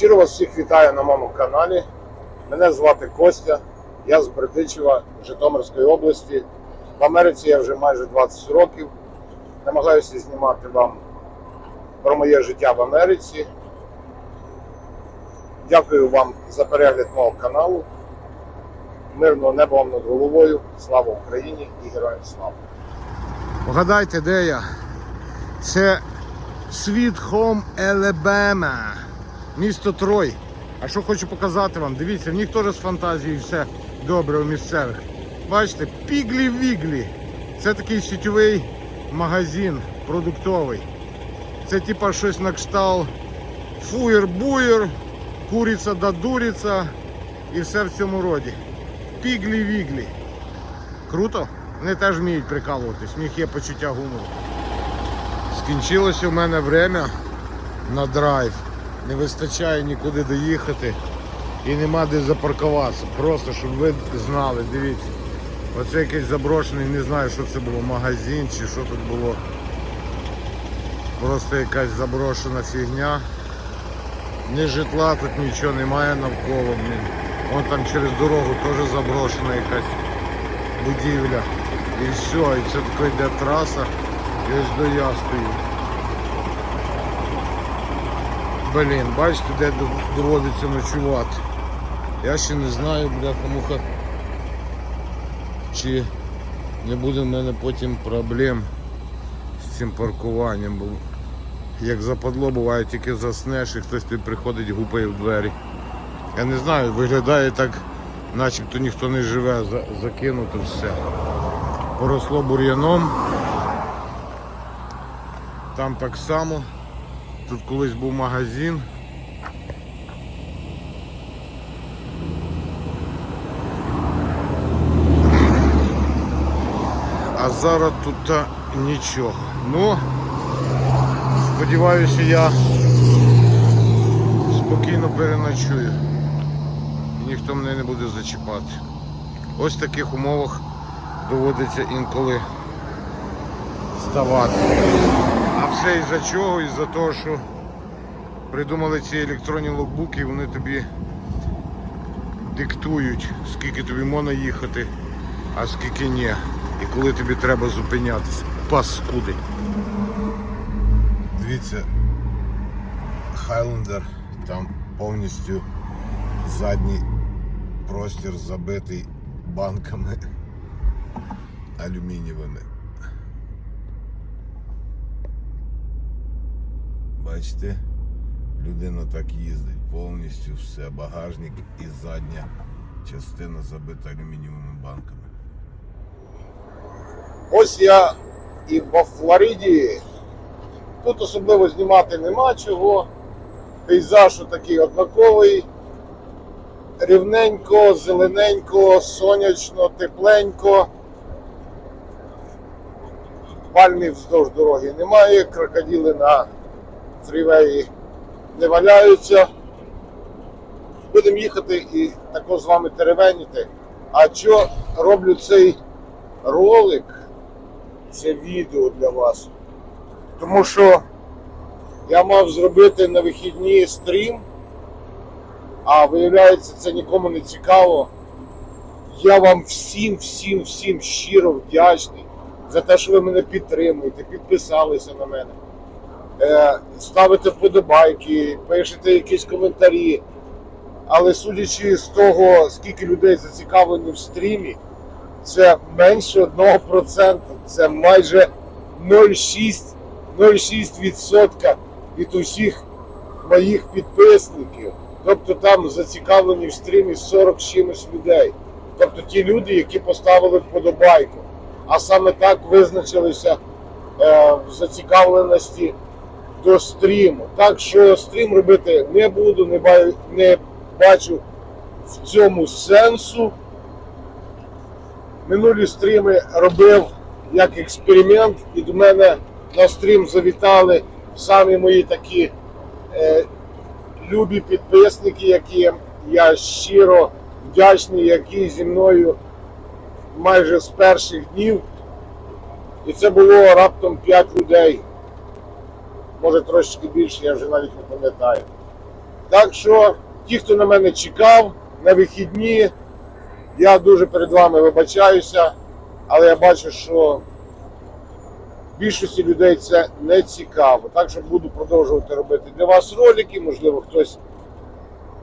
Щиро вас всіх вітаю на моєму каналі. Мене звати Костя, я з Бердичева, Житомирської області. В Америці я вже майже 20 років. Намагаюся знімати вам про моє життя в Америці. Дякую вам за перегляд мого каналу. Мирного неба вам над головою. Слава Україні і героям слава! Погадайте, де я? Це Sweet Home Alabama, місто Трой. А що хочу показати вам? Дивіться, в них теж з фантазією все добре у місцевих. Бачите, піглі-віглі. Це такий сітєвий магазин продуктовий. Це типа щось на кшталт фуєр-буєр, куриця да дуриця і все в цьому роді. Піглі-віглі. Круто? Вони теж вміють прикалуватись, в них є почуття гумору. Скінчилося в мене время на драйв. Не вистачає нікуди доїхати і нема де запаркуватися. Просто щоб ви знали, дивіться. Оце якийсь заброшений, не знаю, що це було, магазин чи що тут було. Просто якась заброшена фігня. Ні житла тут нічого немає навколо. Вон там через дорогу теж заброшена якась будівля. І все, і це така йде траса, і ось до я стою. Блін, бачите, де доводиться ночувати. Я ще не знаю, бляха муха, чи не буде в мене потім проблем з цим паркуванням. Бо як западло буває, тільки заснеш і хтось тобі приходить, гупає в двері. Я не знаю, виглядає так, начебто ніхто не живе, за- закинуто все. Поросло бур'яном. Там так само. Тут колись був магазин. А зараз тут нічого. Ну, сподіваюся, я спокійно переночую. Ніхто мене не буде зачіпати. Ось в таких умовах доводиться інколи ставати. Все із-за чого? Із-за того, що придумали ці електронні логбуки, і вони тобі диктують, скільки тобі можна їхати, а скільки ні. І коли тобі треба зупинятися. Паскуди. Дивіться, Хайлендер там повністю задній простір забитий банками алюмінієвими. Бачите, людина так їздить, повністю все, багажник і задня частина забита алюмінієвими банками. Ось я і во Флориді. Тут особливо знімати нема чого. Пейзаж такий однаковий. Рівненько, зелененько, сонячно, тепленько. Пальмів вздовж дороги немає, крокодили на фрівеї не валяються. Будемо їхати і також з вами теревеніти. А що роблю цей ролик? це відео для вас. Тому що я мав зробити на вихідні стрім, а виявляється, це нікому не цікаво. Я вам всім, всім, всім щиро вдячний за те, що ви мене підтримуєте, підписалися на мене, ставите вподобайки, пишете якісь коментарі. Але судячи з того, скільки людей зацікавлені в стрімі, це менше 1%, це майже 0,6 0,6% від усіх моїх підписників. Тобто там зацікавлені в стрімі 40 з чимось людей. Тобто ті люди, які поставили вподобайку. А саме так визначилися е, в зацікавленості до стріму. Так що стрім робити не буду, не, баю, не бачу в цьому сенсу минулі стріми робив як експеримент, і до мене на стрім завітали самі мої такі е, любі підписники, які я щиро вдячний, які зі мною майже з перших днів. І це було раптом 5 людей. Може трошки більше, я вже навіть не пам'ятаю. Так що ті, хто на мене чекав на вихідні, я дуже перед вами вибачаюся, але я бачу, що більшості людей це не цікаво. Так що буду продовжувати робити для вас ролики. Можливо, хтось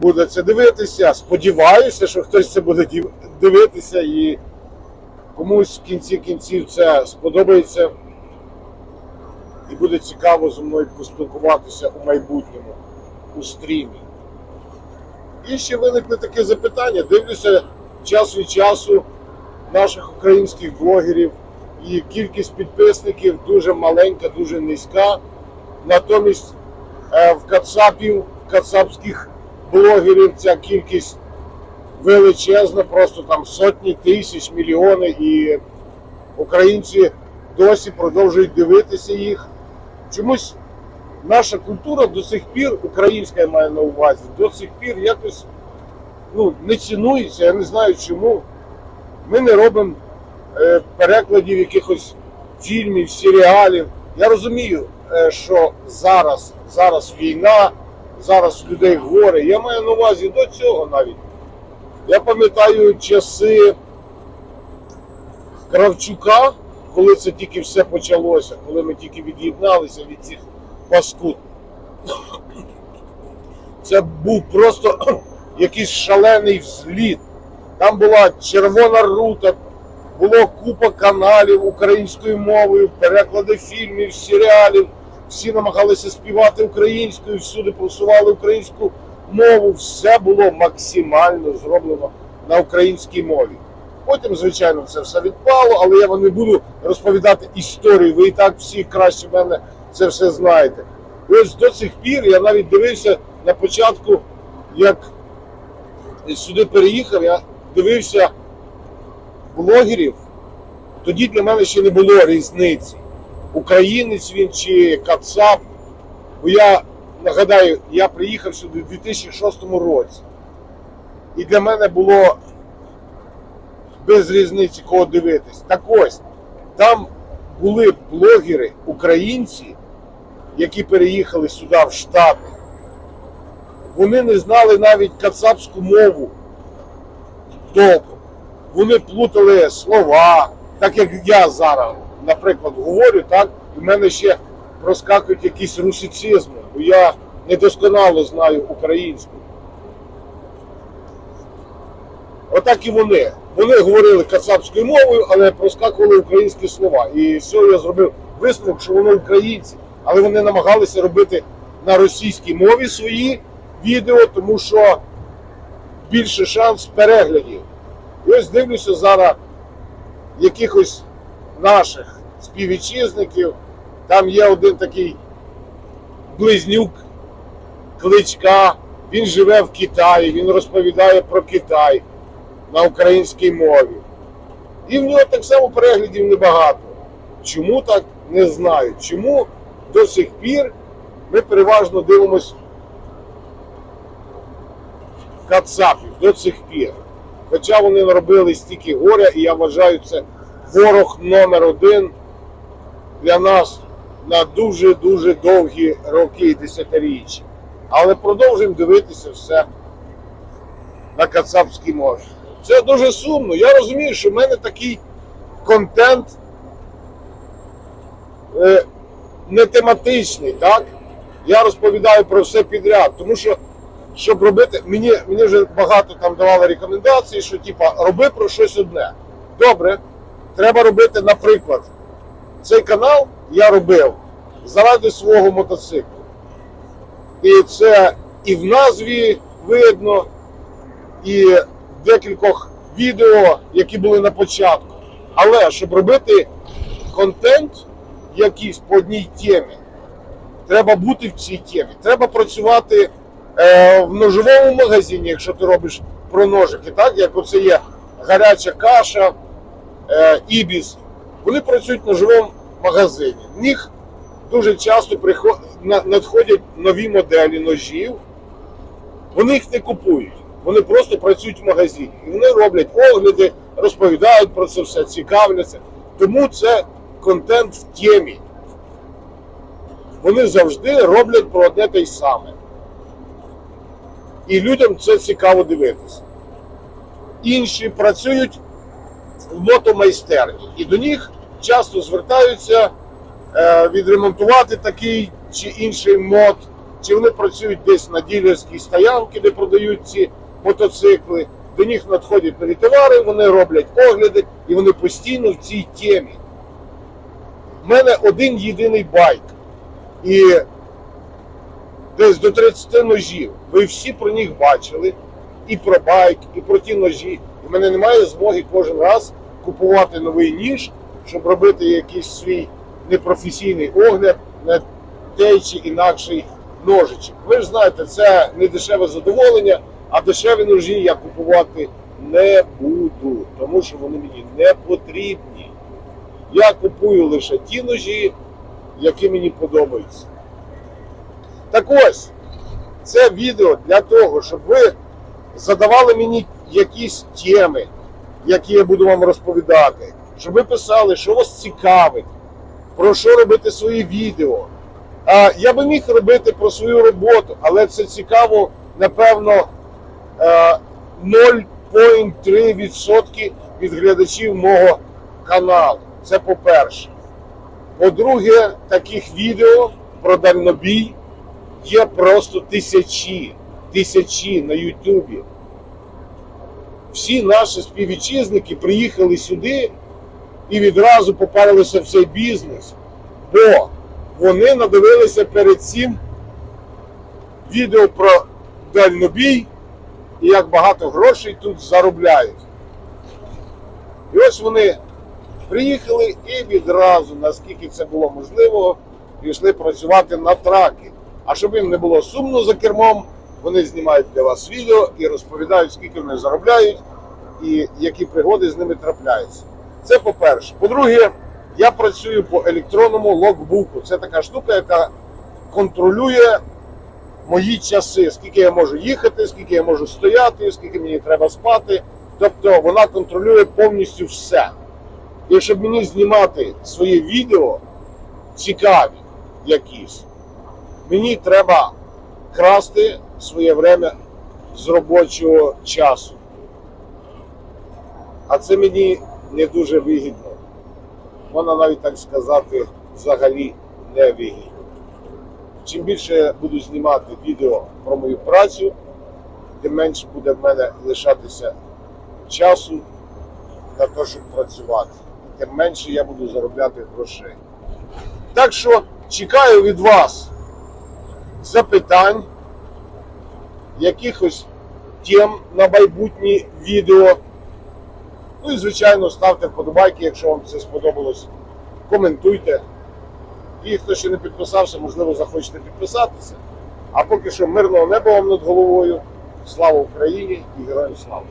буде це дивитися. Сподіваюся, що хтось це буде дивитися і комусь в кінці кінців це сподобається. І буде цікаво зі мною поспілкуватися у майбутньому у стрімі. І ще виникли таке запитання. Дивлюся час від часу наших українських блогерів, і кількість підписників дуже маленька, дуже низька. Натомість е, в Кацапів, кацапських блогерів ця кількість величезна, просто там сотні тисяч, мільйони, і українці досі продовжують дивитися їх. Чомусь наша культура до сих пір, українська я маю на увазі, до сих пір якось ну, не цінується, я не знаю чому. Ми не робимо е, перекладів якихось фільмів, серіалів. Я розумію, е, що зараз, зараз війна, зараз людей горе. Я маю на увазі до цього навіть. Я пам'ятаю часи Кравчука, коли це тільки все почалося, коли ми тільки від'єдналися від цих паскуд. Це був просто якийсь шалений взліт. Там була червона рута, було купа каналів українською мовою, переклади фільмів, серіалів. Всі намагалися співати українською, всюди просували українську мову. Все було максимально зроблено на українській мові. Потім, звичайно, це все відпало, але я вам не буду розповідати історію. Ви і так всі краще мене це все знаєте. І ось до цих пір я навіть дивився на початку, як сюди переїхав, я дивився блогерів. Тоді для мене ще не було різниці. Українець він чи Кацап. Бо я нагадаю, я приїхав сюди у 2006 році. І для мене було без різниці кого дивитись. Так ось, там були блогери, українці, які переїхали сюди в Штати. Вони не знали навіть кацапську мову толком. Вони плутали слова, так як я зараз, наприклад, говорю, так, і в мене ще проскакують якісь русицизми, бо я недосконало знаю українську. Отак і вони. Вони говорили кацапською мовою, але проскакували українські слова. І все я зробив висновок, що вони українці, але вони намагалися робити на російській мові свої відео, тому що більше шанс переглядів. І ось дивлюся зараз якихось наших співвітчизників. Там є один такий близнюк кличка. Він живе в Китаї, він розповідає про Китай на українській мові. І в нього так само переглядів небагато. Чому так, не знаю. Чому до сих пір ми переважно дивимось кацапів до сих пір. Хоча вони наробили стільки горя, і я вважаю, це ворог номер один для нас на дуже-дуже довгі роки і десятиріччя. Але продовжуємо дивитися все на кацапській мові. Це дуже сумно. Я розумію, що в мене такий контент е, не тематичний, так? Я розповідаю про все підряд, тому що щоб робити, мені, мені вже багато там давали рекомендації, що типа роби про щось одне. Добре, треба робити, наприклад, цей канал я робив заради свого мотоциклу. І це і в назві видно, і декількох відео, які були на початку. Але щоб робити контент якийсь по одній темі, треба бути в цій темі. Треба працювати е, в ножовому магазині, якщо ти робиш про ножики, так як оце є гаряча каша, е, ібіс. Вони працюють в ножовому магазині. В них дуже часто приход... надходять нові моделі ножів. Вони їх не купують. Вони просто працюють в магазині. І вони роблять огляди, розповідають про це все, цікавляться. Тому це контент в темі. Вони завжди роблять про одне те й саме. І людям це цікаво дивитися. Інші працюють в мотомайстерні, і до них часто звертаються е, відремонтувати такий чи інший мод, чи вони працюють десь на ділерській стоянці, де продають ці мотоцикли. До них надходять нові товари, вони роблять огляди, і вони постійно в цій темі. У мене один єдиний байк. І десь до 30 ножів. Ви всі про них бачили. І про байк, і про ті ножі. І в мене немає змоги кожен раз купувати новий ніж, щоб робити якийсь свій непрофесійний огляд на той чи інакший ножичок. Ви ж знаєте, це не дешеве задоволення, а дешеві ножі я купувати не буду, тому що вони мені не потрібні. Я купую лише ті ножі, які мені подобаються. Так ось, це відео для того, щоб ви задавали мені якісь теми, які я буду вам розповідати, щоб ви писали, що вас цікавить, про що робити свої відео. Я би міг робити про свою роботу, але це цікаво, напевно, 0,3% від глядачів мого каналу. Це по-перше. По-друге, таких відео про дальнобій є просто тисячі, тисячі на Ютубі. Всі наші співвітчизники приїхали сюди і відразу попарилися в цей бізнес, бо вони надивилися перед цим відео про дальнобій і як багато грошей тут заробляють. І ось вони приїхали і відразу, наскільки це було можливо, пішли працювати на траки. А щоб їм не було сумно за кермом, вони знімають для вас відео і розповідають, скільки вони заробляють і які пригоди з ними трапляються. Це по-перше. По-друге, я працюю по електронному логбуку. Це така штука, яка контролює мої часи, скільки я можу їхати, скільки я можу стояти, скільки мені треба спати. Тобто вона контролює повністю все. І щоб мені знімати свої відео цікаві якісь, мені треба красти своє время з робочого часу. А це мені не дуже вигідно. Можна навіть так сказати, взагалі не вигідно. Чим більше я буду знімати відео про мою працю, тим менше буде в мене лишатися часу на те, щоб працювати. Тим менше я буду заробляти грошей. Так що чекаю від вас запитань, якихось тем на майбутні відео. Ну і, звичайно, ставте вподобайки, якщо вам це сподобалось. Коментуйте. І хто ще не підписався, можливо, захочете підписатися. А поки що мирного неба вам над головою. Слава Україні і героям слава!